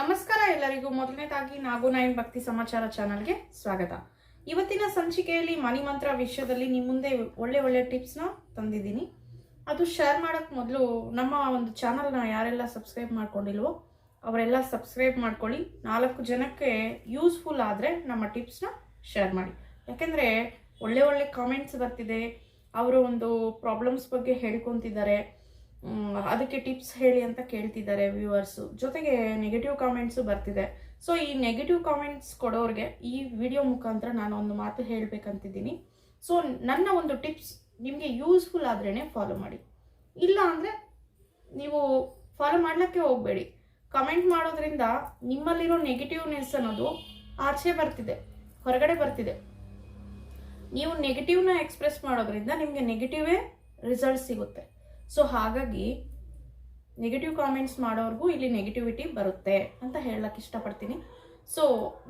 ನಮಸ್ಕಾರ ಎಲ್ಲರಿಗೂ. ಮೊದಲನೇದಾಗಿ ನಾಗು ನಾಯನ್ ಭಕ್ತಿ ಸಮಾಚಾರ ಚಾನಲ್ಗೆ ಸ್ವಾಗತ. ಇವತ್ತಿನ ಸಂಚಿಕೆಯಲ್ಲಿ ಮನಿ ಮಂತ್ರ ವಿಷಯದಲ್ಲಿ ನಿಮ್ಮ ಮುಂದೆ ಒಳ್ಳೆ ಒಳ್ಳೆ ಟಿಪ್ಸ್ನ ತಂದಿದ್ದೀನಿ. ಅದು ಶೇರ್ ಮಾಡೋಕ್ಕೆ ಮೊದಲು ನಮ್ಮ ಒಂದು ಚಾನಲ್ನ ಯಾರೆಲ್ಲ ಸಬ್ಸ್ಕ್ರೈಬ್ ಮಾಡ್ಕೊಂಡಿಲ್ವೋ, ಅವರೆಲ್ಲ ಸಬ್ಸ್ಕ್ರೈಬ್ ಮಾಡ್ಕೊಳ್ಳಿ. ನಾಲ್ಕು ಜನಕ್ಕೆ ಯೂಸ್ಫುಲ್ ಆದರೆ ನಮ್ಮ ಟಿಪ್ಸ್ನ ಶೇರ್ ಮಾಡಿ. ಯಾಕೆಂದರೆ ಒಳ್ಳೆ ಒಳ್ಳೆ ಕಾಮೆಂಟ್ಸ್ ಬರ್ತಿದೆ. ಅವರು ಒಂದು ಪ್ರಾಬ್ಲಮ್ಸ್ ಬಗ್ಗೆ ಹೇಳ್ಕೊತಿದ್ದಾರೆ. ಅದಕ್ಕೆ ಟಿಪ್ಸ್ ಹೇಳಿ ಅಂತ ಕೇಳ್ತಿದ್ದಾರೆ ವ್ಯೂವರ್ಸು ಜೊತೆಗೆ ನೆಗೆಟಿವ್ ಕಾಮೆಂಟ್ಸು ಬರ್ತಿದೆ. ಸೊ ಈ ನೆಗೆಟಿವ್ ಕಾಮೆಂಟ್ಸ್ ಕೊಡೋರಿಗೆ ಈ ವಿಡಿಯೋ ಮುಖಾಂತರ ನಾನು ಒಂದು ಮಾತು ಹೇಳಬೇಕಂತಿದ್ದೀನಿ. ಸೊ ನನ್ನ ಒಂದು ಟಿಪ್ಸ್ ನಿಮಗೆ ಯೂಸ್ಫುಲ್ ಆದ್ರೇ ಫಾಲೋ ಮಾಡಿ. ಇಲ್ಲ ಅಂದರೆ ನೀವು ಫಾಲೋ ಮಾಡಲಿಕ್ಕೆ ಹೋಗಬೇಡಿ. ಕಮೆಂಟ್ ಮಾಡೋದ್ರಿಂದ ನಿಮ್ಮಲ್ಲಿರೋ ನೆಗೆಟಿವ್ನೆಸ್ ಅನ್ನೋದು ಆಚೆ ಬರ್ತಿದೆ, ಹೊರಗಡೆ ಬರ್ತಿದೆ. ನೀವು ನೆಗೆಟಿವ್ನ ಎಕ್ಸ್ಪ್ರೆಸ್ ಮಾಡೋದ್ರಿಂದ ನಿಮಗೆ ನೆಗೆಟಿವೇ ರಿಸಲ್ಟ್ ಸಿಗುತ್ತೆ. ಸೊ ಹಾಗಾಗಿ ನೆಗೆಟಿವ್ ಕಾಮೆಂಟ್ಸ್ ಮಾಡೋರ್ಗೂ ಇಲ್ಲಿ ನೆಗೆಟಿವಿಟಿ ಬರುತ್ತೆ ಅಂತ ಹೇಳಕ್ಕೆ ಇಷ್ಟಪಡ್ತೀನಿ. ಸೊ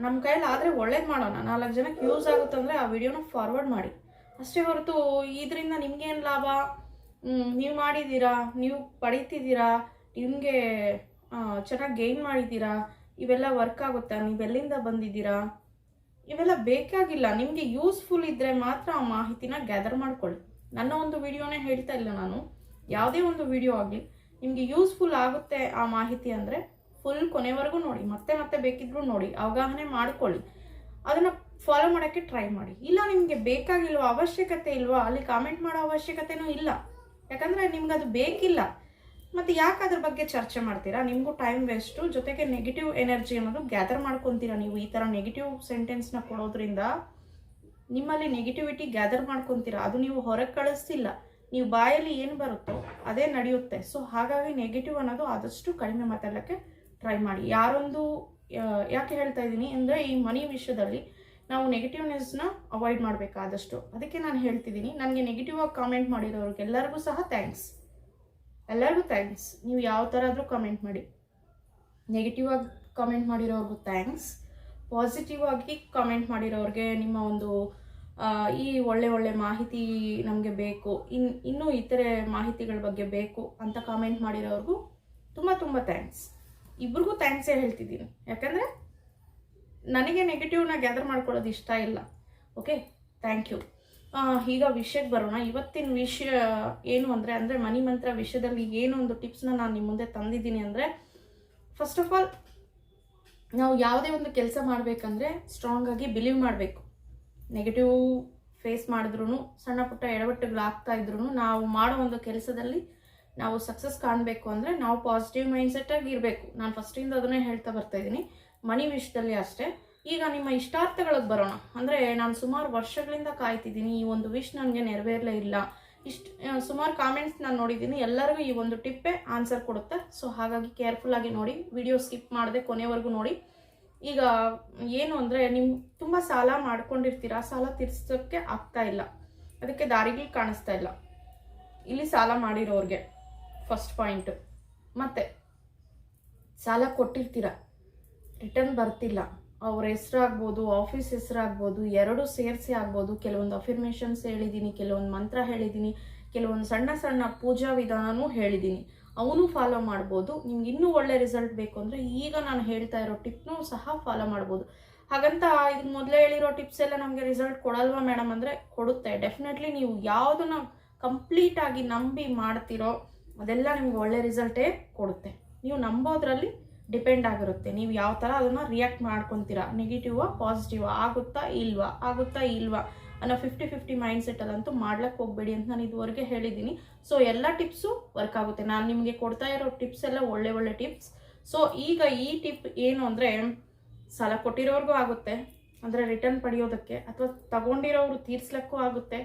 ನಮ್ಮ ಕೈಯಲ್ಲಿ ಆದರೆ ಒಳ್ಳೇದು ಮಾಡೋಣ. ನಾಲ್ಕು ಜನಕ್ಕೆ ಯೂಸ್ ಆಗುತ್ತೆ ಅಂದರೆ ಆ ವಿಡಿಯೋನ ಫಾರ್ವರ್ಡ್ ಮಾಡಿ. ಅಷ್ಟೇ ಹೊರತು ಇದರಿಂದ ನಿಮ್ಗೇನು ಲಾಭ? ನೀವು ಮಾಡಿದ್ದೀರಾ? ನೀವು ಪಡೀತಿದ್ದೀರಾ? ನಿಮಗೆ ಚೆನ್ನಾಗಿ ಗೇನ್ ಮಾಡಿದ್ದೀರಾ? ಇವೆಲ್ಲ ವರ್ಕ್ ಆಗುತ್ತಾ? ನೀವೆಲ್ಲಿಂದ ಬಂದಿದ್ದೀರಾ? ಇವೆಲ್ಲ ಬೇಕಾಗಿಲ್ಲ. ನಿಮಗೆ ಯೂಸ್ಫುಲ್ ಇದ್ದರೆ ಮಾತ್ರ ಆ ಮಾಹಿತಿನ ಗ್ಯಾದರ್ ಮಾಡ್ಕೊಳ್ಳಿ. ನನ್ನ ಒಂದು ವಿಡಿಯೋನೇ ಹೇಳ್ತಾ ಇಲ್ಲ ನಾನು. ಯಾವುದೇ ಒಂದು ವಿಡಿಯೋ ಆಗಲಿ, ನಿಮಗೆ ಯೂಸ್ಫುಲ್ ಆಗುತ್ತೆ ಆ ಮಾಹಿತಿ ಅಂದರೆ ಫುಲ್ ಕೊನೆವರೆಗೂ ನೋಡಿ, ಮತ್ತೆ ಮತ್ತೆ ಬೇಕಿದ್ರೂ ನೋಡಿ, ಅವಗಾಹನೆ ಮಾಡ್ಕೊಳ್ಳಿ. ಅದನ್ನು ಫಾಲೋ ಮಾಡೋಕ್ಕೆ ಟ್ರೈ ಮಾಡಿ. ಇಲ್ಲ ನಿಮಗೆ ಬೇಕಾಗಿಲ್ವ ಅವಶ್ಯಕತೆ ಇಲ್ವಾ, ಅಲ್ಲಿ ಕಾಮೆಂಟ್ ಮಾಡೋ ಅವಶ್ಯಕತೆನೂ ಇಲ್ಲ. ಯಾಕಂದರೆ ನಿಮ್ಗೆ ಅದು ಬೇಕಿಲ್ಲ. ಮತ್ತು ಯಾಕೆ ಅದ್ರ ಬಗ್ಗೆ ಚರ್ಚೆ ಮಾಡ್ತೀರಾ? ನಿಮಗೂ ಟೈಮ್ ವೇಸ್ಟು ಜೊತೆಗೆ ನೆಗೆಟಿವ್ ಎನರ್ಜಿ ಅನ್ನೋದು ಗ್ಯಾದರ್ ಮಾಡ್ಕೊತೀರಾ ನೀವು? ಈ ಥರ ನೆಗೆಟಿವ್ ಸೆಂಟೆನ್ಸ್ನ ಕೊಡೋದ್ರಿಂದ ನಿಮ್ಮಲ್ಲಿ ನೆಗೆಟಿವಿಟಿ ಗ್ಯಾದರ್ ಮಾಡ್ಕೊತೀರಾ? ಅದು ನೀವು ಹೊರಗೆ ಕಳಿಸ್ತಿಲ್ಲ. ನೀವು ಬಾಯಲ್ಲಿ ಏನು ಬರುತ್ತೋ ಅದೇ ನಡೆಯುತ್ತೆ. ಸೊ ಹಾಗಾಗಿ ನೆಗೆಟಿವ್ ಅನ್ನೋದು ಆದಷ್ಟು ಕಡಿಮೆ ಮಾತಾಡೋಕ್ಕೆ ಟ್ರೈ ಮಾಡಿ. ಯಾರೊಂದು ಯಾಕೆ ಹೇಳ್ತಾ ಇದ್ದೀನಿ ಅಂದರೆ ಈ ಮನಿ ವಿಷಯದಲ್ಲಿ ನಾವು ನೆಗೆಟಿವ್ನೆಸ್ನ ಅವಾಯ್ಡ್ ಮಾಡಬೇಕಾದಷ್ಟು ಅದಕ್ಕೆ ನಾನು ಹೇಳ್ತಿದ್ದೀನಿ, ನನಗೆ ನೆಗೆಟಿವ್ ಆಗಿ ಕಾಮೆಂಟ್ ಮಾಡಿರೋರಿಗೆಲ್ಲರಿಗೂ ಸಹ ಥ್ಯಾಂಕ್ಸ್ ಎಲ್ಲರಿಗೂ ಥ್ಯಾಂಕ್ಸ್ ನೀವು ಯಾವ ಥರ ಆದರೂ ಕಮೆಂಟ್ ಮಾಡಿ. ನೆಗೆಟಿವ್ ಆಗಿ ಕಾಮೆಂಟ್ ಮಾಡಿರೋರಿಗೂ ಥ್ಯಾಂಕ್ಸ್ ಪಾಸಿಟಿವ್ ಆಗಿ ಕಾಮೆಂಟ್ ಮಾಡಿರೋರಿಗೆ ನಿಮ್ಮ ಒಂದು ಈ ಒಳ್ಳೆ ಒಳ್ಳೆ ಮಾಹಿತಿ ನಮಗೆ ಬೇಕು. ಇನ್, ಇನ್ನೂ ಇತರೆ ಮಾಹಿತಿಗಳ ಬಗ್ಗೆ ಬೇಕು ಅಂತ ಕಾಮೆಂಟ್ ಮಾಡಿರೋರ್ಗೂ ತುಂಬ ತುಂಬ ಥ್ಯಾಂಕ್ಸ್ ಇಬ್ರಿಗೂ ಥ್ಯಾಂಕ್ಸೇ ಹೇಳ್ತಿದ್ದೀನಿ. ಯಾಕಂದರೆ ನನಗೆ ನೆಗೆಟಿವ್ನ ಗ್ಯಾದರ್ ಮಾಡ್ಕೊಳ್ಳೋದು ಇಷ್ಟ ಇಲ್ಲ. ಓಕೆ ಥ್ಯಾಂಕ್ ಯು ಈಗ ವಿಷಯಕ್ಕೆ ಬರೋಣ. ಇವತ್ತಿನ ವಿಷಯ ಏನು ಅಂದರೆ ಅಂದರೆ ಮನಿ ಮಂತ್ರ ವಿಷಯದಲ್ಲಿ ಏನು ಒಂದು ಟಿಪ್ಸ್ನ ನಾನು ನಿಮ್ಮ ಮುಂದೆ ತಂದಿದ್ದೀನಿ ಅಂದರೆ ಫಸ್ಟ್ ಆಫ್ ಆಲ್ ನಾವು ಯಾವುದೇ ಒಂದು ಕೆಲಸ ಮಾಡಬೇಕಂದ್ರೆ ಸ್ಟ್ರಾಂಗಾಗಿ ಬಿಲೀವ್ ಮಾಡಬೇಕು. ನೆಗೆಟಿವ್ ಫೇಸ್ ಮಾಡಿದ್ರು ಸಣ್ಣ ಪುಟ್ಟ ಎಡವಟ್ಟುಗಳಾಗ್ತಾ ಇದ್ರು ನಾವು ಮಾಡೋ ಒಂದು ಕೆಲಸದಲ್ಲಿ ನಾವು ಸಕ್ಸಸ್ ಕಾಣಬೇಕು ಅಂದರೆ ನಾವು ಪಾಸಿಟಿವ್ ಮೈಂಡ್ಸೆಟ್ಟಾಗಿ ಇರಬೇಕು. ನಾನು ಫಸ್ಟಿಂದ ಅದನ್ನೇ ಹೇಳ್ತಾ ಬರ್ತಾ ಇದ್ದೀನಿ. ಮನಿ ವಿಷಯದಲ್ಲಿ ಅಷ್ಟೇ. ಈಗ ನಿಮ್ಮ ಇಷ್ಟಾರ್ಥಗಳಿಗೆ ಬರೋಣ. ಅಂದರೆ ನಾನು ಸುಮಾರು ವರ್ಷಗಳಿಂದ ಕಾಯ್ತಿದ್ದೀನಿ, ಈ ಒಂದು ವಿಶ್ ನನಗೆ ನೆರವೇರಲೇ ಇಲ್ಲ. ಇಷ್ಟು ಸುಮಾರು ಕಾಮೆಂಟ್ಸ್ ನಾನು ನೋಡಿದ್ದೀನಿ. ಎಲ್ಲರಿಗೂ ಈ ಒಂದು ಟಿಪ್ಪೇ ಆನ್ಸರ್ ಕೊಡುತ್ತೆ. ಸೊ ಹಾಗಾಗಿ ಕೇರ್ಫುಲ್ ಆಗಿ ನೋಡಿ ವಿಡಿಯೋ ಸ್ಕಿಪ್ ಮಾಡದೆ ಕೊನೆವರೆಗೂ ನೋಡಿ. ಈಗ ಏನು ಅಂದರೆ ನಿಮ್ಮ ತುಂಬ ಸಾಲ ಮಾಡ್ಕೊಂಡಿರ್ತೀರ, ಸಾಲ ತೀರ್ಸೋಕ್ಕೆ ಆಗ್ತಾ ಇಲ್ಲ. ಅದಕ್ಕೆ ದಾರಿಗಳು ಕಾಣಿಸ್ತಾ ಇಲ್ಲ. ಇಲ್ಲಿ ಸಾಲ ಮಾಡಿರೋರಿಗೆ ಫಸ್ಟ್ ಪಾಯಿಂಟ್ ಮತ್ತೆ ಸಾಲ ಕೊಟ್ಟಿರ್ತೀರ? ರಿಟರ್ನ್ ಬರ್ತಿಲ್ಲ. ಅವ್ರ ಹೆಸರಾಗ್ಬೋದು ಆಫೀಸ್ ಹೆಸರಾಗ್ಬೋದು, ಎರಡು ಸೇರಿಸಿ ಆಗ್ಬೋದು. ಕೆಲವೊಂದು ಅಫಿರ್ಮೇಷನ್ಸ್ ಹೇಳಿದ್ದೀನಿ ಕೆಲವೊಂದು ಮಂತ್ರ ಹೇಳಿದ್ದೀನಿ ಕೆಲವೊಂದು ಸಣ್ಣ ಸಣ್ಣ ಪೂಜಾ ವಿಧಾನವೂ ಹೇಳಿದ್ದೀನಿ ಅವನು ಫಾಲೋ ಮಾಡ್ಬೋದು. ನಿಮ್ಗೆ ಇನ್ನೂ ಒಳ್ಳೆ ರಿಸಲ್ಟ್ ಬೇಕು ಅಂದರೆ ಈಗ ನಾನು ಹೇಳ್ತಾ ಇರೋ ಟಿಪ್ನೂ ಸಹ ಫಾಲೋ ಮಾಡ್ಬೋದು. ಹಾಗಂತ ಇದು ಮೊದಲೇ ಹೇಳಿರೋ ಟಿಪ್ಸ್ ಎಲ್ಲ ನಮಗೆ ರಿಸಲ್ಟ್ ಕೊಡಲ್ವಾ ಮೇಡಮ್ ಅಂದರೆ ಕೊಡುತ್ತೆ. ಡೆಫಿನೆಟ್ಲಿ ನೀವು ಯಾವುದನ್ನು ಕಂಪ್ಲೀಟಾಗಿ ನಂಬಿ ಮಾಡ್ತಿರೋ ಅದೆಲ್ಲ ನಿಮ್ಗೆ ಒಳ್ಳೆ ರಿಸಲ್ಟೇ ಕೊಡುತ್ತೆ. ನೀವು ನಂಬೋದ್ರಲ್ಲಿ ಡಿಪೆಂಡ್ ಆಗಿರುತ್ತೆ. ನೀವು ಯಾವ ಥರ ಅದನ್ನು ರಿಯಾಕ್ಟ್ ಮಾಡ್ಕೊತೀರಾ. ನೆಗೆಟಿವಾ ಪಾಸಿಟಿವ್ ಆಗುತ್ತಾ ಇಲ್ವಾ? ಆಗುತ್ತಾ ಇಲ್ವಾ? ಅನ್ನೋ ಫಿಫ್ಟಿ ಫಿಫ್ಟಿ ಮೈಂಡ್ ಸೆಟ್ ಸೆಟ್ಟಲ್ಲಂತೂ ಮಾಡ್ಲಿಕ್ಕೆ ಹೋಗಬೇಡಿ ಅಂತ ನಾನು ಇದುವರೆಗೆ ಹೇಳಿದ್ದೀನಿ. ಸೊ ಎಲ್ಲ ಟಿಪ್ಸು ವರ್ಕ್ ಆಗುತ್ತೆ. ನಾನು ನಿಮಗೆ ಕೊಡ್ತಾ ಇರೋ ಟಿಪ್ಸ್ ಎಲ್ಲ ಒಳ್ಳೆ ಒಳ್ಳೆ ಟಿಪ್ಸ್ ಸೊ ಈಗ ಈ ಟಿಪ್ ಏನು ಅಂದರೆ ಸಾಲ ಕೊಟ್ಟಿರೋರ್ಗೂ ಆಗುತ್ತೆ. ಅಂದರೆ ರಿಟರ್ನ್ ಪಡೆಯೋದಕ್ಕೆ ಅಥವಾ ತಗೊಂಡಿರೋರು ತೀರ್ಸ್ಲಕ್ಕೂ ಆಗುತ್ತೆ.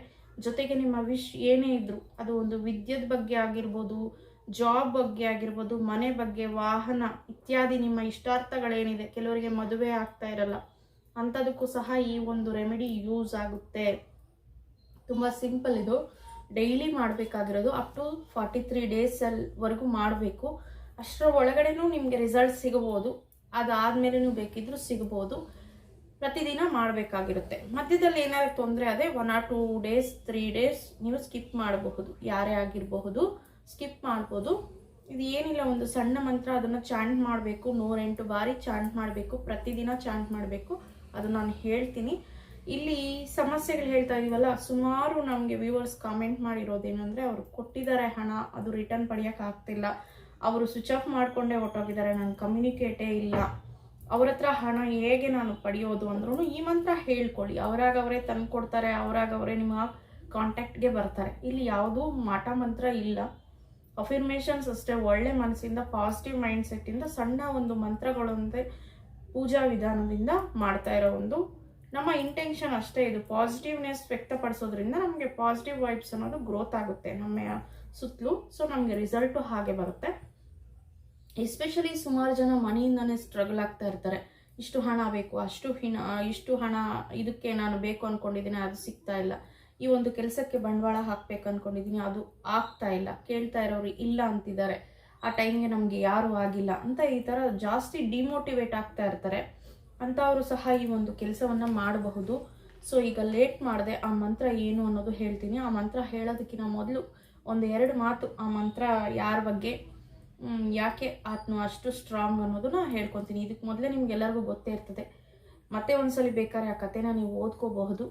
ಜೊತೆಗೆ ನಿಮ್ಮ ವಿಶ್ ಏನೇ ಇದ್ರು, ಅದು ಒಂದು ವಿದ್ಯುತ್ ಬಗ್ಗೆ ಆಗಿರ್ಬೋದು ಜಾಬ್ ಬಗ್ಗೆ ಆಗಿರ್ಬೋದು, ಮನೆ ಬಗ್ಗೆ, ವಾಹನ ಇತ್ಯಾದಿ ನಿಮ್ಮ ಇಷ್ಟಾರ್ಥಗಳೇನಿದೆ, ಕೆಲವರಿಗೆ ಮದುವೆ ಆಗ್ತಾ ಇರಲ್ಲ. ಅಂಥದಕ್ಕೂ ಸಹ ಈ ಒಂದು ರೆಮಿಡಿ ಯೂಸ್ ಆಗುತ್ತೆ. ತುಂಬ ಸಿಂಪಲ್ ಇದು. ಡೈಲಿ ಮಾಡಬೇಕಾಗಿರೋದು ಅಪ್ ಟು ಫಾರ್ಟಿ ತ್ರೀ ಡೇಸಲ್ವರೆಗೂ ಮಾಡಬೇಕು. ಅಷ್ಟರ ಒಳಗಡೆನೂ ನಿಮಗೆ ರಿಸಲ್ಟ್ ಸಿಗಬಹುದು ಅದಾದಮೇಲೆ ಬೇಕಿದ್ರೂ ಸಿಗಬಹುದು ಪ್ರತಿದಿನ ಮಾಡಬೇಕಾಗಿರುತ್ತೆ. ಮಧ್ಯದಲ್ಲಿ ಏನಾದ್ರು ತೊಂದರೆ ಅದೇ one or two days three days ನೀವು ಸ್ಕಿಪ್ ಮಾಡಬಹುದು. ಯಾರೇ ಆಗಿರಬಹುದು ಸ್ಕಿಪ್ ಮಾಡ್ಬೋದು. ಇದು ಏನಿಲ್ಲ, ಒಂದು ಸಣ್ಣ ಮಂತ್ರ ಅದನ್ನು ಚಾಂಟ್ ಮಾಡಬೇಕು. ನೂರೆಂಟು ಬಾರಿ ಚಾಂಟ್ ಮಾಡಬೇಕು. ಪ್ರತಿದಿನ ಚಾಂಟ್ ಮಾಡಬೇಕು. ಅದು ನಾನು ಹೇಳ್ತೀನಿ. ಇಲ್ಲಿ ಸಮಸ್ಯೆಗಳು ಹೇಳ್ತಾ ಇದೀವಲ್ಲ, ಸುಮಾರು ನಮಗೆ ವ್ಯೂವರ್ಸ್ ಕಾಮೆಂಟ್ ಮಾಡಿರೋದೇನೆಂದರೆ ಅವರು ಕೊಟ್ಟಿದ್ದಾರೆ ಹಣ, ಅದು ರಿಟರ್ನ್ ಪಡೆಯೋಕೆ ಆಗ್ತಿಲ್ಲ. ಅವರು ಸ್ವಿಚ್ ಆಫ್ ಮಾಡಿಕೊಂಡೇ ಹೊಟ್ಟೋಗಿದ್ದಾರೆ ನನ್ನ ಕಮ್ಯುನಿಕೇಟೇ ಇಲ್ಲ. ಅವ್ರ ಹತ್ರ ಹಣ ಹೇಗೆ ನಾನು ಪಡೆಯೋದು ಅಂದ್ರೂ ಈ ಮಂತ್ರ ಹೇಳ್ಕೊಳ್ಳಿ. ಅವರಾಗ ಅವರೇ ತಂದು ಕೊಡ್ತಾರೆ ಅವರಾಗ ಅವರೇ ನಿಮ್ಮ ಕಾಂಟ್ಯಾಕ್ಟ್ಗೆ ಬರ್ತಾರೆ. ಇಲ್ಲಿ ಯಾವುದೂ ಮಾಟ ಮಂತ್ರ ಇಲ್ಲ. ಅಫಿರ್ಮೇಷನ್ಸ್ ಅಷ್ಟೇ ಒಳ್ಳೆ ಮನಸ್ಸಿಂದ ಪಾಸಿಟಿವ್ ಮೈಂಡ್ ಸೆಟ್ಟಿಂದ ಸಣ್ಣ ಒಂದು ಮಂತ್ರಗಳೊಂದೇ ಪೂಜಾ ವಿಧಾನದಿಂದ ಮಾಡ್ತಾ ಇರೋ ಒಂದು ನಮ್ಮ ಇಂಟೆನ್ಷನ್ ಅಷ್ಟೇ. ಇದು ಪಾಸಿಟಿವ್ನೆಸ್ ವ್ಯಕ್ತಪಡಿಸೋದ್ರಿಂದ ನಮಗೆ ಪಾಸಿಟಿವ್ ವೈಬ್ಸ್ ಅನ್ನೋದು ಗ್ರೋತ್ ಆಗುತ್ತೆ ನಮ್ಮ ಸುತ್ತಲೂ. ಸೊ ನಮಗೆ ರಿಸಲ್ಟು ಹಾಗೆ ಬರುತ್ತೆ. ಎಸ್ಪೆಷಲಿ ಸುಮಾರು ಜನ ಮನೆಯಿಂದನೇ ಸ್ಟ್ರಗಲ್ ಆಗ್ತಾ ಇರ್ತಾರೆ. ಇಷ್ಟು ಹಣ ಬೇಕು, ಅಷ್ಟು ಹಿಣ, ಇಷ್ಟು ಹಣ ಇದಕ್ಕೆ ನಾನು ಬೇಕು ಅಂದ್ಕೊಂಡಿದ್ದೀನಿ ಅದು ಸಿಗ್ತಾ ಇಲ್ಲ. ಈ ಒಂದು ಕೆಲಸಕ್ಕೆ ಬಂಡವಾಳ ಹಾಕ್ಬೇಕು ಅಂದ್ಕೊಂಡಿದ್ದೀನಿ ಅದು ಆಗ್ತಾ ಇಲ್ಲ. ಕೇಳ್ತಾ ಇರೋರು ಇಲ್ಲ ಅಂತಿದ್ದಾರೆ. ಆ ಟೈಮ್ಗೆ ನಮಗೆ ಯಾರೂ ಆಗಿಲ್ಲ ಅಂತ ಈ ಥರ ಜಾಸ್ತಿ ಡಿಮೋಟಿವೇಟ್ ಆಗ್ತಾ ಇರ್ತಾರೆ. ಅಂಥವರು ಸಹ ಈ ಒಂದು ಕೆಲಸವನ್ನು ಮಾಡಬಹುದು. ಸೊ ಈಗ ಲೇಟ್ ಮಾಡಿದೆ ಆ ಮಂತ್ರ ಏನು ಅನ್ನೋದು ಹೇಳ್ತೀನಿ. ಆ ಮಂತ್ರ ಹೇಳೋದಕ್ಕಿಂತ ಮೊದಲು ಒಂದು ಎರಡು ಮಾತು ಆ ಮಂತ್ರ ಯಾರ ಬಗ್ಗೆ ಯಾಕೆ ಆತ್ಮ ಅಷ್ಟು ಸ್ಟ್ರಾಂಗ್ ಅನ್ನೋದನ್ನ ಹೇಳ್ಕೊತೀನಿ. ಇದಕ್ಕೆ ಮೊದಲೇ ನಿಮ್ಗೆಲ್ಲರಿಗೂ ಗೊತ್ತೇ ಇರ್ತದೆ. ಮತ್ತೆ ಒಂದ್ಸಲಿ ಬೇಕಾದ್ರೆ ಆ ಕಥೆನ ನೀವು ಓದ್ಕೋಬಹುದು.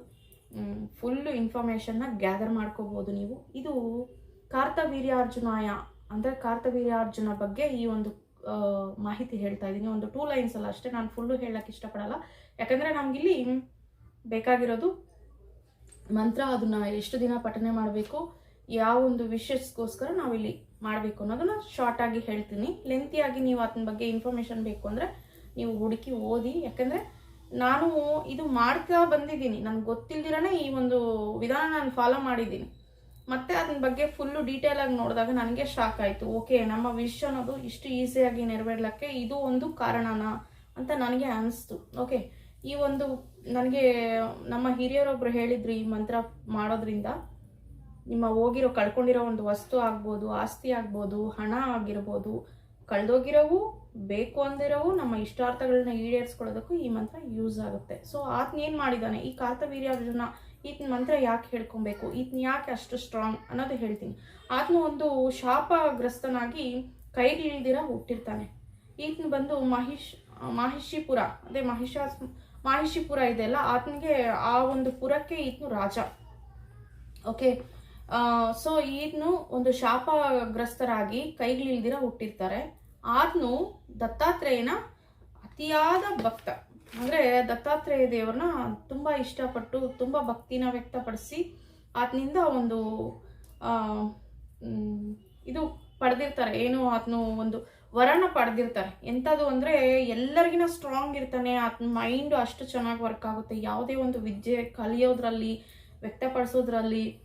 ಫುಲ್ಲು ಇನ್ಫಾರ್ಮೇಷನ್ನ ಗ್ಯಾದರ್ ಮಾಡ್ಕೋಬೋದು ನೀವು. ಇದು ಕಾರ್ತವೀರ್ಯಾರ್ಜುನಾಯ ಅಂದರೆ ಕಾರ್ತವೀರ್ಯಾರ್ಜುನ ಬಗ್ಗೆ ಈ ಒಂದು ಮಾಹಿತಿ ಹೇಳ್ತಾ ಇದ್ದೀನಿ. ಒಂದು ಟೂ ಲೈನ್ಸ್ ಅಲ್ಲ ಅಷ್ಟೇ. ನಾನು ಫುಲ್ಲು ಹೇಳಕ್ಕೆ ಇಷ್ಟಪಡಲ್ಲ. ಯಾಕಂದರೆ ನಮಗಿಲ್ಲಿ ಬೇಕಾಗಿರೋದು ಮಂತ್ರ, ಅದನ್ನ ಎಷ್ಟು ದಿನ ಪಠನೆ ಮಾಡಬೇಕು, ಯಾವ ಒಂದು ವಿಷಯಸ್ಗೋಸ್ಕರ ನಾವಿಲ್ಲಿ ಮಾಡಬೇಕು ಅನ್ನೋದನ್ನ ಶಾರ್ಟಾಗಿ ಹೇಳ್ತೀನಿ. ಲೆಂತಿಯಾಗಿ ನೀವು ಅದನ್ನ ಬಗ್ಗೆ ಇನ್ಫಾರ್ಮೇಷನ್ ಬೇಕು ಅಂದರೆ ನೀವು ಹುಡುಕಿ ಓದಿ. ಯಾಕಂದರೆ ನಾನು ಇದು ಮಾಡ್ತಾ ಬಂದಿದ್ದೀನಿ. ನನಗೆ ಗೊತ್ತಿಲ್ದಿರನೇ ಈ ಒಂದು ವಿಧಾನ ನಾನು ಫಾಲೋ ಮಾಡಿದ್ದೀನಿ. ಮತ್ತೆ ಅದನ್ನ ಬಗ್ಗೆ ಫುಲ್ಲು ಡೀಟೇಲ್ ಆಗಿ ನೋಡಿದಾಗ ನನಗೆ ಶಾಕ್ ಆಯಿತು. ಓಕೆ ನಮ್ಮ ವಿಶ್ ಅನ್ನೋದು ಇಷ್ಟು ಈಸಿಯಾಗಿ ನೆರವೇರ್ಲಕ್ಕೆ ಇದು ಒಂದು ಕಾರಣನ ಅಂತ ನನಗೆ ಅನಿಸ್ತು. ಓಕೆ ಈ ಒಂದು ನನಗೆ ನಮ್ಮ ಹಿರಿಯರೊಬ್ಬರು ಹೇಳಿದ್ರು ಈ ಮಂತ್ರ ಮಾಡೋದ್ರಿಂದ. ನಿಮ್ಮ ಹೋಗಿರೋ, ಕಳ್ಕೊಂಡಿರೋ ಒಂದು ವಸ್ತು ಆಗ್ಬೋದು, ಆಸ್ತಿ ಆಗ್ಬೋದು, ಹಣ ಆಗಿರ್ಬೋದು, ಕಳೆದೋಗಿರೋವು, ಬೇಕು ಅಂದಿರೋವು, ನಮ್ಮ ಇಷ್ಟಾರ್ಥಗಳನ್ನ ಈಡೇರಿಸ್ಕೊಳ್ಳೋದಕ್ಕೂ ಈ ಮಂತ್ರ ಯೂಸ್ ಆಗುತ್ತೆ. ಸೊ ಆತನೇನು ಮಾಡಿದ್ದಾನೆ ಈ ಕಾರ್ತವೀರ್ಯಾರ್ಜುನ ಈತನ ಮಂತ್ರ ಯಾಕೆ ಹೇಳ್ಕೊಬೇಕು? ಈತನ ಯಾಕೆ ಅಷ್ಟು ಸ್ಟ್ರಾಂಗ್ ಅನ್ನೋದು ಹೇಳ್ತೀನಿ. ಆತನು ಒಂದು ಶಾಪಗ್ರಸ್ತನಾಗಿ ಕೈಗಿಳಿದಿರ ಹುಟ್ಟಿರ್ತಾನೆ. ಈತನ ಬಂದು ಮಹಿಷ್, ಮಹಿಷಿಪುರ, ಅದೇ ಮಹಿಷಾಸ್, ಮಾಹಿಷಿಪುರ ಇದೆಯಲ್ಲ ಆತನಿಗೆ ಆ ಒಂದು ಪುರಕ್ಕೆ ಈತನು ರಾಜ. ಓಕೆ ಸೊ ಈತನು ಒಂದು ಶಾಪಗ್ರಸ್ತರಾಗಿ ಕೈಗಳಿಲ್ದಿರ ಹುಟ್ಟಿರ್ತಾರೆ. ಆತನು ದತ್ತಾತ್ರೇಯನ ಅತಿಯಾದ ಭಕ್ತ. ಅಂದರೆ ದತ್ತಾತ್ರೇಯ ದೇವ್ರನ್ನ ತುಂಬ ಇಷ್ಟಪಟ್ಟು, ತುಂಬ ಭಕ್ತಿನ ವ್ಯಕ್ತಪಡಿಸಿ ಆತನಿಂದ ಒಂದು ಇದು ಪಡೆದಿರ್ತಾರೆ. ಏನು ಆತನು ಒಂದು ವರನ ಪಡೆದಿರ್ತಾರೆ. ಎಂಥದ್ದು ಅಂದರೆ ಎಲ್ಲರಿಗಿನ ಸ್ಟ್ರಾಂಗ್ ಇರ್ತಾನೆ, ಆತನ ಮೈಂಡು ಅಷ್ಟು ಚೆನ್ನಾಗಿ ವರ್ಕ್ ಆಗುತ್ತೆ. ಯಾವುದೇ ಒಂದು ವಿದ್ಯೆ ಕಲಿಯೋದ್ರಲ್ಲಿ, ವ್ಯಕ್ತಪಡಿಸೋದ್ರಲ್ಲಿ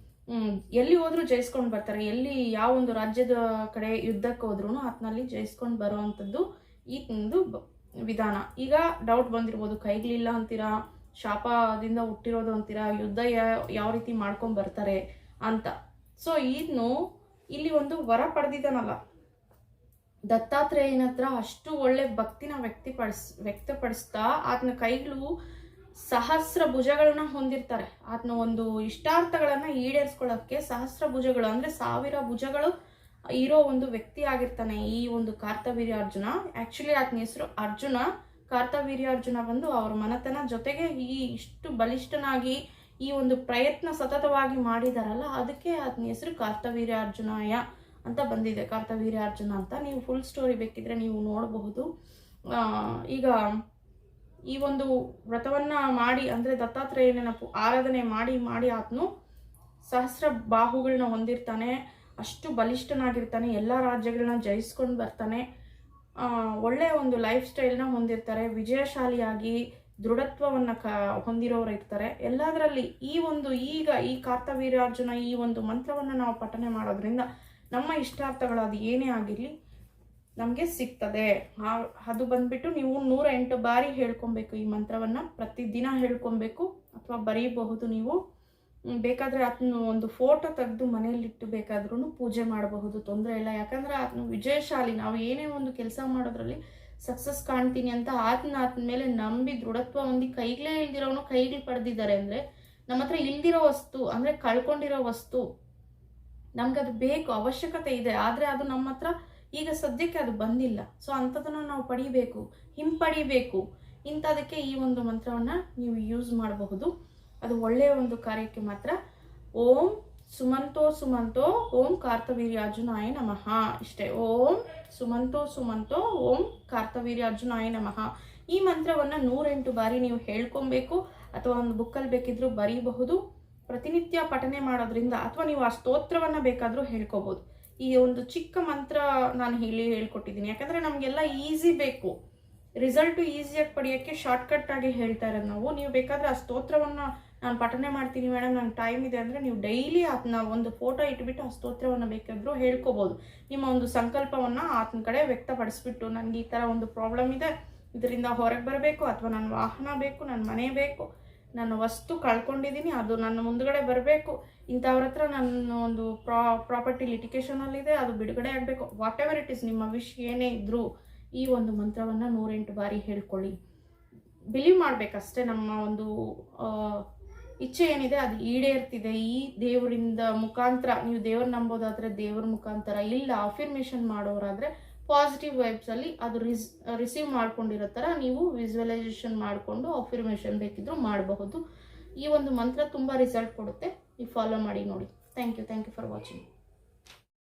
ಎಲ್ಲಿ ಹೋದರೂ ಜಯಿಸ್ಕೊಂಡು ಬರ್ತಾರೆ. ಎಲ್ಲಿ ಯಾವ ಒಂದು ರಾಜ್ಯದ ಕಡೆ ಯುದ್ಧಕ್ಕೆ ಹೋದ್ರೂ ಆತನಲ್ಲಿ ಜಯಿಸ್ಕೊಂಡು ಬರುವಂಥದ್ದು ಬ- ವಿಧಾನ. ಈಗ ಡೌಟ್ ಬಂದಿರ್ಬೋದು ಕೈಗಳಿಲ್ಲ ಅಂತೀರಾ, ಶಾಪದಿಂದ ಹುಟ್ಟಿರೋದು ಅಂತೀರಾ, ಯುದ್ಧ ಯಾವ ರೀತಿ ಮಾಡ್ಕೊಂಡು ಬರ್ತಾರೆ ಅಂತ. ಸೊ ಇನ್ನು ಇಲ್ಲಿ ಒಂದು ವರ ಪಡೆದಿದ್ದಾನಲ್ಲ. ದತ್ತಾತ್ರೇಯನ ಹತ್ರ ಅಷ್ಟು ಒಳ್ಳೆ ಭಕ್ತಿನ ವ್ಯಕ್ತಿಪಡಿಸ್, ವ್ಯಕ್ತಪಡಿಸ್ತಾ ಆತನ ಕೈಗಳು ಸಹಸ್ರ ಭುಜಗಳನ್ನ ಹೊಂದಿರ್ತಾರೆ. ಆತನ ಒಂದು ಇಷ್ಟಾರ್ಥಗಳನ್ನ ಈಡೇರಿಸ್ಕೊಳ್ಳೋಕ್ಕೆ ಸಹಸ್ರ ಭುಜಗಳು, ಅಂದ್ರೆ ಸಾವಿರ ಭುಜಗಳು ಇರೋ ಒಂದು ವ್ಯಕ್ತಿ ಆಗಿರ್ತಾನೆ ಈ ಒಂದು ಕಾರ್ತವೀರ್ಯಾರ್ಜುನ ಆಕ್ಚುಲಿ ಆತನ ಹೆಸರು ಅರ್ಜುನ. ಕಾರ್ತವೀರ್ಯಾರ್ಜುನ ಬಂದು ಅವ್ರ ಮನತನ ಜೊತೆಗೆ ಈ ಇಷ್ಟು ಬಲಿಷ್ಠನಾಗಿ ಈ ಒಂದು ಪ್ರಯತ್ನ ಸತತವಾಗಿ ಮಾಡಿದಾರಲ್ಲ, ಅದಕ್ಕೆ ಆತನ ಹೆಸರು ಕಾರ್ತವೀರ್ಯಾರ್ಜುನಾಯ ಅಂತ ಬಂದಿದೆ. ಕಾರ್ತವೀರ್ಯಾರ್ಜುನ ಅಂತ. ನೀವು ಫುಲ್ ಸ್ಟೋರಿ ಬೇಕಿದ್ರೆ ನೀವು ನೋಡಬಹುದು. ಈಗ ಈ ಒಂದು ವ್ರತವನ್ನ ಮಾಡಿ, ಅಂದ್ರೆ ದತ್ತಾತ್ರೇಯನ ಪು- ಆರಾಧನೆ ಮಾಡಿ ಮಾಡಿ ಆತನು ಸಹಸ್ರ ಬಾಹುಗಳನ್ನ ಹೊಂದಿರ್ತಾನೆ. ಅಷ್ಟು ಬಲಿಷ್ಠನಾಗಿರ್ತಾನೆ, ಎಲ್ಲ ರಾಜ್ಯಗಳನ್ನ ಜಯಿಸ್ಕೊಂಡು ಬರ್ತಾನೆ. ಒಳ್ಳೆಯ ಒಂದು ಲೈಫ್ ಸ್ಟೈಲ್ನ ಹೊಂದಿರ್ತಾರೆ, ವಿಜಯಶಾಲಿಯಾಗಿ ದೃಢತ್ವವನ್ನು ಕ ಹೊಂದಿರೋರು ಇರ್ತಾರೆ. ಎಲ್ಲದರಲ್ಲಿ ಈ ಒಂದು ಈಗ, ಈ ಕಾರ್ತವೀರ್ಯಾರ್ಜುನ ಈ ಒಂದು ಮಂತ್ರವನ್ನು ನಾವು ಪಠನೆ ಮಾಡೋದ್ರಿಂದ ನಮ್ಮ ಇಷ್ಟಾರ್ಥಗಳು ಅದು ಏನೇ ಆಗಿರಲಿ ನಮಗೆ ಸಿಗ್ತದೆ. ಅದು ಬಂದ್ಬಿಟ್ಟು ನೀವು ನೂರ ಎಂಟು ಬಾರಿ ಹೇಳ್ಕೊಬೇಕು ಈ ಮಂತ್ರವನ್ನು, ಪ್ರತಿದಿನ ಹೇಳ್ಕೊಬೇಕು ಅಥವಾ ಬರೀಬಹುದು ನೀವು. ಬೇಕಾದ್ರೆ ಆತನ ಒಂದು ಫೋಟೋ ತೆಗೆದು ಮನೆಯಲ್ಲಿಟ್ಟು ಬೇಕಾದ್ರೂ ಪೂಜೆ ಮಾಡಬಹುದು, ತೊಂದರೆ ಇಲ್ಲ. ಯಾಕಂದ್ರೆ ಆತನು ವಿಜಯಶಾಲಿ. ನಾವು ಏನೇ ಒಂದು ಕೆಲಸ ಮಾಡೋದ್ರಲ್ಲಿ ಸಕ್ಸಸ್ ಕಾಣ್ತೀನಿ ಅಂತ ಆತನ ಆತನ ಮೇಲೆ ನಂಬಿ ದೃಢತ್ವ ಹೊಂದಿ ಕೈಗಳೇ ಇಲ್ದಿರೋನು ಕೈಗಳು ಪಡೆದಿದ್ದಾರೆ ಅಂದರೆ ನಮ್ಮ ಹತ್ರ ಇಲ್ದಿರೋ ವಸ್ತು, ಅಂದರೆ ಕಳ್ಕೊಂಡಿರೋ ವಸ್ತು, ನಮ್ಗೆ ಅದು ಬೇಕು, ಅವಶ್ಯಕತೆ ಇದೆ. ಆದರೆ ಅದು ನಮ್ಮ ಹತ್ರ ಈಗ ಸದ್ಯಕ್ಕೆ ಅದು ಬಂದಿಲ್ಲ. ಸೊ ಅಂಥದನ್ನು ನಾವು ಪಡಿಬೇಕು, ಹಿಂಪಡಿಬೇಕು. ಇಂಥದಕ್ಕೆ ಈ ಒಂದು ಮಂತ್ರವನ್ನು ನೀವು ಯೂಸ್ ಮಾಡಬಹುದು. ಅದು ಒಳ್ಳೆಯ ಒಂದು ಕಾರ್ಯಕ್ಕೆ ಮಾತ್ರ ಓಂ ಸುಮಂತೋ ಸುಮಂತೋ ಓಂ ಕಾರ್ತವೀರ್ಯಾರ್ಜುನಾಯ ನಮಃ. ಇಷ್ಟೇ, ಓಂ ಸುಮಂತೋ ಸುಮಂತೋ ಓಂ ಕಾರ್ತವೀರ್ಯಾರ್ಜುನಾಯ ನಮಃ. ಈ ಮಂತ್ರವನ್ನು ನೂರೆಂಟು ಬಾರಿ ನೀವು ಹೇಳ್ಕೊಬೇಕು ಅಥವಾ ಒಂದು ಬುಕ್ಕಲ್ಲಿ ಬೇಕಿದ್ರೂ ಬರೀಬಹುದು. ಪ್ರತಿನಿತ್ಯ ಪಠನೆ ಮಾಡೋದ್ರಿಂದ ಅಥವಾ ನೀವು ಆ ಸ್ತೋತ್ರವನ್ನು ಬೇಕಾದರೂ ಹೇಳ್ಕೋಬೋದು. ಈ ಒಂದು ಚಿಕ್ಕ ಮಂತ್ರ ನಾನು ಹೇಳಿ ಹೇಳ್ಕೊಟ್ಟಿದ್ದೀನಿ. ಯಾಕಂದರೆ ನಮಗೆಲ್ಲ ಈಸಿ ಬೇಕು. ರಿಸಲ್ಟು ಈಸಿಯಾಗಿ ಪಡೆಯೋಕ್ಕೆ ಶಾರ್ಟ್ಕಟ್ ಆಗಿ ಹೇಳ್ತಾ ಇರೋದು ನಾವು. ನೀವು ಬೇಕಾದರೆ ಆ ಸ್ತೋತ್ರವನ್ನು ನಾನು ಪಠನೆ ಮಾಡ್ತೀನಿ ಮೇಡಮ್ ನನಗೆ ಟೈಮ್ ಇದೆ ಅಂದರೆ ನೀವು ಡೈಲಿ ಆತನ ಒಂದು ಫೋಟೋ ಇಟ್ಬಿಟ್ಟು ಆ ಸ್ತೋತ್ರವನ್ನು ಬೇಕಾದರೂ ಹೇಳ್ಕೊಬೋದು. ನಿಮ್ಮ ಒಂದು ಸಂಕಲ್ಪವನ್ನು ಆತನ ಕಡೆ ವ್ಯಕ್ತಪಡಿಸ್ಬಿಟ್ಟು ನನಗೆ ಈ ಥರ ಒಂದು ಪ್ರಾಬ್ಲಮ್ ಇದೆ, ಇದರಿಂದ ಹೊರಗೆ ಬರಬೇಕು ಅಥವಾ ನನ್ನ ವಾಹನ ಬೇಕು ನನ್ನ ಮನೆ ಬೇಕು, ನನ್ನ ವಸ್ತು ಕಳ್ಕೊಂಡಿದ್ದೀನಿ ಅದು ನನ್ನ ಮುಂದಗಡೆ ಬರಬೇಕು, ಇಂಥವ್ರ ಹತ್ರ ನನ್ನ ಒಂದು ಪ್ರಾ ಪ್ರಾಪರ್ಟಿ ಲಿಟಿಕೇಶನಲ್ಲಿದೆ ಅದು ಬಿಡುಗಡೆ ಆಗಬೇಕು. ವಾಟ್ ಎವರ್ ಇಟ್ ಇಸ್ ನಿಮ್ಮ ವಿಶ್ ಏನೇ ಇದ್ದರೂ ಈ ಒಂದು ಮಂತ್ರವನ್ನು ನೂರೆಂಟು ಬಾರಿ ಹೇಳ್ಕೊಳ್ಳಿ. ಬಿಲೀವ್ ಮಾಡಬೇಕಷ್ಟೇ ನಮ್ಮ ಒಂದು ಇಚ್ಛೆ ಏನಿದೆ ಅದು ಈಡೇರ್ತಿದೆ. ಈ ದೇವರಿಂದ ಮುಖಾಂತರ, ನೀವು ದೇವ್ರ ನಂಬೋದಾದ್ರೆ ದೇವ್ರ ಮುಖಾಂತರ, ಇಲ್ಲ ಅಫಿರ್ಮೇಷನ್ ಮಾಡೋರಾದ್ರೆ ಪಾಸಿಟಿವ್ ವೈಬ್ಸಲ್ಲಿ ಅದು ರಿಸ್ ರಿಸೀವ್ ಮಾಡ್ಕೊಂಡಿರೋ ಥರ ನೀವು ವಿಜುವಲೈಸೇಷನ್ ಮಾಡಿಕೊಂಡು ಅಫಿರ್ಮೇಷನ್ ಬೇಕಿದ್ರು ಮಾಡಬಹುದು. ಈ ಒಂದು ಮಂತ್ರ ತುಂಬ ರಿಸಲ್ಟ್ ಕೊಡುತ್ತೆ. ನೀವು ಫಾಲೋ ಮಾಡಿ ನೋಡಿ. Thank you thank you for watching